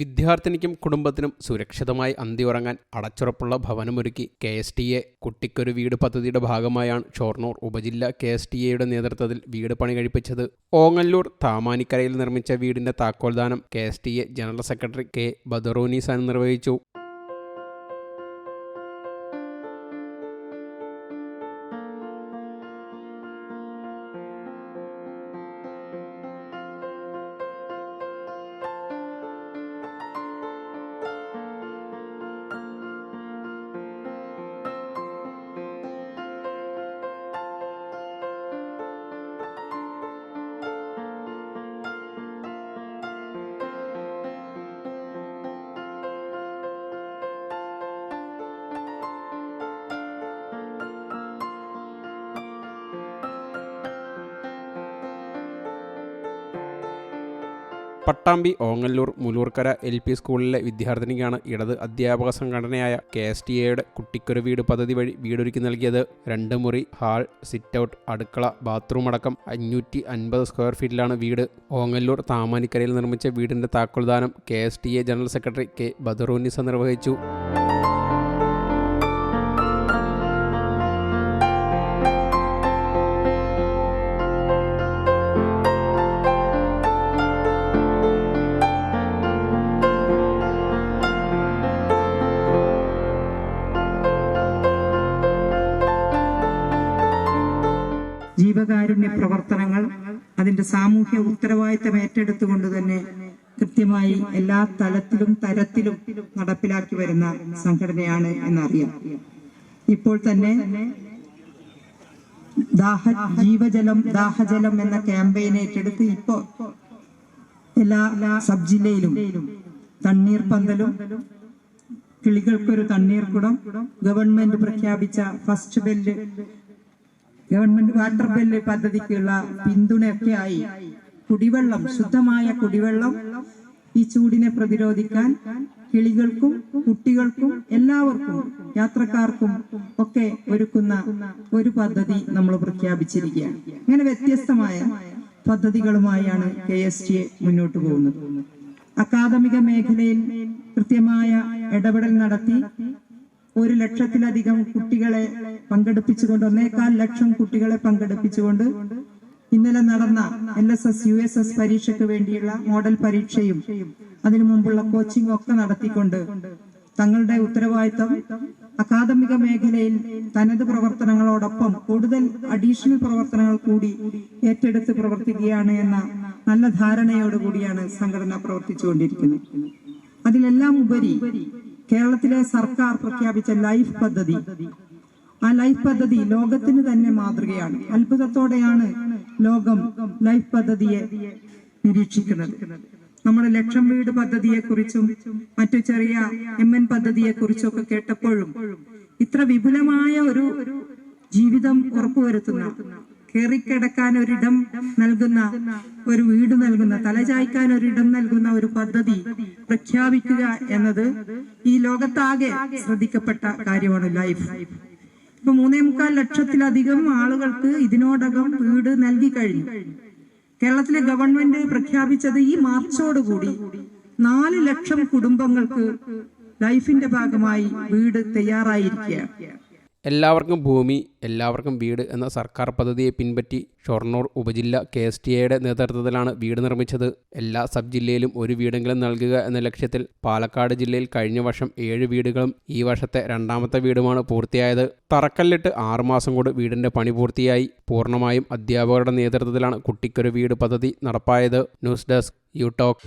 വിദ്യാർത്ഥിനിക്കും കുടുംബത്തിനും സുരക്ഷിതമായി അന്തിയുറങ്ങാൻ അടച്ചുറപ്പുള്ള ഭവനമൊരുക്കി കെ എസ് ടി എ കുട്ടിക്കൊരു വീട് പദ്ധതിയുടെ ഭാഗമായാണ് ഷൊർണൂർ ഉപജില്ല കെ എസ് ടി എയുടെ നേതൃത്വത്തിൽ വീട് പണി കഴിപ്പിച്ചത്. ഓങ്ങല്ലൂർ താമാനിക്കരയിൽ നിർമ്മിച്ച വീടിന്റെ താക്കോൽദാനം K S T A general secretary K Badarunnisa നിർവഹിച്ചു. പട്ടാമ്പി ഓങ്ങല്ലൂർ മുലൂർക്കര എൽ പി സ്കൂളിലെ വിദ്യാർത്ഥിനിക്കാണ് ഇടത് അധ്യാപക സംഘടനയായ കെ എസ് ടി എയുടെ കുട്ടിക്കൊരു വീട് പദ്ധതി വഴി വീടൊരുക്കി നൽകിയത്. രണ്ട് മുറി ഹാൾ സിറ്റ് ഔട്ട് അടുക്കള ബാത്റൂം അടക്കം അഞ്ഞൂറ്റി അൻപത് സ്ക്വയർ ഫീറ്റിലാണ് വീട്. ഓങ്ങല്ലൂർ താമാനിക്കരയിൽ നിർമ്മിച്ച വീടിന്റെ താക്കോൽദാനം K S T A general secretary K Badarunnisa നിർവഹിച്ചു. ജീവകാരുണ്യ പ്രവർത്തനങ്ങൾ അതിന്റെ സാമൂഹ്യ ഉത്തരവാദിത്തം ഏറ്റെടുത്തുകൊണ്ട് തന്നെ കൃത്യമായി എല്ലാ തലത്തിലും തരത്തിലും നടപ്പിലാക്കി വരുന്ന സംഘടനയാണ് എന്നറിയാം. ഇപ്പോൾ തന്നെ ദാഹ ജീവജലം ദാഹജലം എന്ന ക്യാമ്പയിൻ ഏറ്റെടുത്ത് ഇപ്പോ എല്ലാ സബ് ജില്ലയിലും തണ്ണീർ പന്തലും കിളികൾക്കൊരു തണ്ണീർക്കുടം ഗവൺമെന്റ് പ്രഖ്യാപിച്ച first bell government water bell പദ്ധതിക്കുള്ള പിന്തുണയൊക്കെയായി കുടിവെള്ളം ശുദ്ധമായ കുടിവെള്ളം ഈ ചൂടിനെ പ്രതിരോധിക്കാൻ കിളികൾക്കും കുട്ടികൾക്കും എല്ലാവർക്കും യാത്രക്കാർക്കും ഒക്കെ ഒരുക്കുന്ന ഒരു പദ്ധതി നമ്മൾ പ്രഖ്യാപിച്ചിരിക്കുകയാണ്. അങ്ങനെ വ്യത്യസ്തമായ പദ്ധതികളുമായാണ് കെ എസ് ടി മുന്നോട്ട് പോകുന്നത്. അക്കാദമിക മേഖലയിൽ കൃത്യമായ ഇടപെടൽ നടത്തി ഒരു ലക്ഷത്തിലധികം കുട്ടികളെ പങ്കെടുപ്പിച്ചുകൊണ്ട് ഒന്നേകാൽ ലക്ഷം കുട്ടികളെ പങ്കെടുപ്പിച്ചുകൊണ്ട് ഇന്നലെ നടന്ന L S S U S S പരീക്ഷയ്ക്ക് വേണ്ടിയുള്ള മോഡൽ പരീക്ഷയും അതിനു മുമ്പുള്ള കോച്ചിങ് ഒക്കെ നടത്തിക്കൊണ്ട് തങ്ങളുടെ ഉത്തരവാദിത്തം അക്കാദമിക മേഖലയിൽ തനത് പ്രവർത്തനങ്ങളോടൊപ്പം കൂടുതൽ അഡീഷണൽ പ്രവർത്തനങ്ങൾ കൂടി ഏറ്റെടുത്ത് പ്രവർത്തിക്കുകയാണ് എന്ന നല്ല ധാരണയോടുകൂടിയാണ് സംഘടന പ്രവർത്തിച്ചുകൊണ്ടിരിക്കുന്നത്. അതിലെല്ലാം ഉപരി കേരളത്തിലെ സർക്കാർ പ്രഖ്യാപിച്ച ലൈഫ് പദ്ധതി. ആ ലൈഫ് പദ്ധതി ലോകത്തിന് തന്നെ മാതൃകയാണ്. അത്ഭുതത്തോടെയാണ് ലോകം ലൈഫ് പദ്ധതിയെ നിരീക്ഷിക്കുന്നത്. നമ്മുടെ ലക്ഷം വീട് പദ്ധതിയെ കുറിച്ചും മറ്റു ചെറിയ എം എൻ പദ്ധതിയെ കുറിച്ചും ഒക്കെ കേട്ടപ്പോഴും ഇത്ര വിപുലമായ ഒരു ജീവിതം ഉറപ്പുവരുത്തുന്ന കയറിക്കിടക്കാൻ ഒരിടം നൽകുന്ന ഒരു വീട് നൽകുന്ന തലചായ്ക്കാൻ ഒരിടം നൽകുന്ന ഒരു പദ്ധതി പ്രഖ്യാപിക്കുക എന്നത് ഈ ലോകത്താകെ ശ്രദ്ധിക്കപ്പെട്ട കാര്യമാണ് ലൈഫ്. ഇപ്പൊ മൂന്നേ മുക്കാൽ ലക്ഷത്തിലധികം ആളുകൾക്ക് ഇതിനോടകം വീട് നൽകി കഴിഞ്ഞു. കേരളത്തിലെ ഗവൺമെന്റ് പ്രഖ്യാപിച്ചത് ഈ മാർച്ചോടുകൂടി നാല് ലക്ഷം കുടുംബങ്ങൾക്ക് ലൈഫിന്റെ ഭാഗമായി വീട് തയ്യാറായിരിക്കുകയാണ്. എല്ലാവർക്കും ഭൂമി എല്ലാവർക്കും വീട് എന്ന സർക്കാർ പദ്ധതിയെ പിൻപറ്റി ഷൊർണൂർ ഉപജില്ല കെ എസ് ടി എയുടെ നേതൃത്വത്തിലാണ് വീട് നിർമ്മിച്ചത്. എല്ലാ സബ് ജില്ലയിലും ഒരു വീടെങ്കിലും നൽകുക എന്ന ലക്ഷ്യത്തിൽ പാലക്കാട് ജില്ലയിൽ കഴിഞ്ഞ വർഷം ഏഴ് വീടുകളും ഈ വർഷത്തെ രണ്ടാമത്തെ വീടുമാണ് പൂർത്തിയായത്. തറക്കല്ലിട്ട് ആറുമാസം കൊണ്ട് വീടിന്റെ പണി പൂർത്തിയായി. പൂർണമായും അധ്യാപകരുടെ നേതൃത്വത്തിലാണ് കുട്ടിക്കൊരു വീട് പദ്ധതി നടപ്പായത്. News desk you talk.